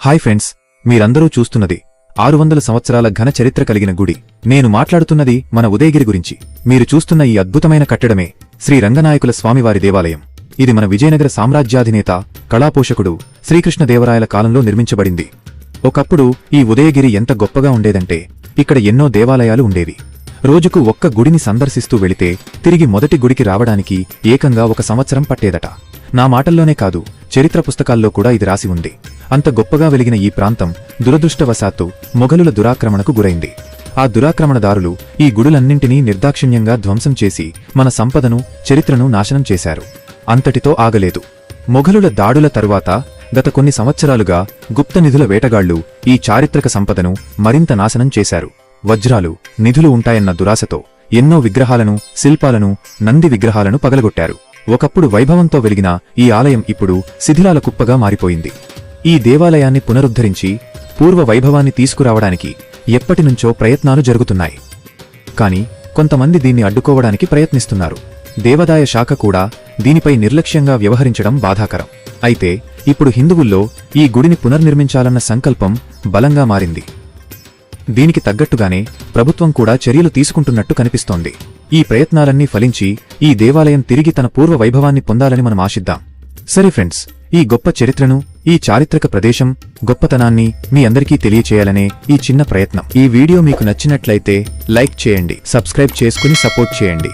Hi friends మీరందరూ చూస్తున్నది ఆరు వందల సంవత్సరాల ఘన చరిత్ర కలిగిన గుడి. నేను మాట్లాడుతున్నది మన ఉదయగిరి గురించి. మీరు చూస్తున్న ఈ అద్భుతమైన కట్టడమే శ్రీ రంగనాయకుల స్వామివారి దేవాలయం. ఇది మన విజయనగర సామ్రాజ్యాధినేత కళాపోషకుడు శ్రీకృష్ణదేవరాయల కాలంలో నిర్మించబడింది. ఒకప్పుడు ఈ ఉదయగిరి ఎంత గొప్పగా ఉండేదంటే ఇక్కడ ఎన్నో దేవాలయాలు ఉండేవి. రోజుకు ఒక్క గుడిని సందర్శిస్తూ వెళితే తిరిగి మొదటి గుడికి రావడానికి ఏకంగా ఒక సంవత్సరం పట్టేదట. నా మాటల్లోనే కాదు చరిత్ర పుస్తకాల్లో కూడా ఇది రాసి ఉంది. అంత గొప్పగా వెలిగిన ఈ ప్రాంతం దురదృష్టవశాత్తు మొఘలుల దురాక్రమణకు గురైంది. ఆ దురాక్రమణదారులు ఈ గుడులన్నింటినీ నిర్దాక్షిణ్యంగా ధ్వంసం చేసి మన సంపదను చరిత్రను నాశనం చేశారు. అంతటితో ఆగలేదు. మొఘలుల దాడుల తరువాత గత కొన్ని సంవత్సరాలుగా గుప్త నిధుల వేటగాళ్ళు ఈ చారిత్రక సంపదను మరింత నాశనం చేశారు. వజ్రాలు నిధులు ఉంటాయన్న దురాశతో ఎన్నో విగ్రహాలను శిల్పాలను నంది విగ్రహాలను పగలగొట్టారు. ఒకప్పుడు వైభవంతో వెలిగిన ఈ ఆలయం ఇప్పుడు శిథిలాల కుప్పగా మారిపోయింది. ఈ దేవాలయాన్ని పునరుద్ధరించి పూర్వ వైభవాన్ని తీసుకురావడానికి ఎప్పటినుంచో ప్రయత్నాలు జరుగుతున్నాయి. కాని కొంతమంది దీన్ని అడ్డుకోవడానికి ప్రయత్నిస్తున్నారు. దేవాదాయ శాఖ కూడా దీనిపై నిర్లక్ష్యంగా వ్యవహరించడం బాధాకరం. అయితే ఇప్పుడు హిందువుల్లో ఈ గుడిని పునర్నిర్మించాలన్న సంకల్పం బలంగా మారింది. దీనికి తగ్గట్టుగానే ప్రభుత్వం కూడా చర్యలు తీసుకుంటున్నట్టు కనిపిస్తోంది. ఈ ప్రయత్నాలన్నీ ఫలించి ఈ దేవాలయం తిరిగి తన పూర్వ వైభవాన్ని పొందాలని మనం ఆశిద్దాం. సరే ఫ్రెండ్స్ ఈ గొప్ప చరిత్రను ఈ చారిత్రక ప్రదేశం గొప్పతనాన్ని మీ అందరికీ తెలియచేయాలనే ఈ చిన్న ప్రయత్నం. ఈ వీడియో మీకు నచ్చినట్లయితే లైక్ చేయండి సబ్స్క్రైబ్ చేసుకుని సపోర్ట్ చేయండి.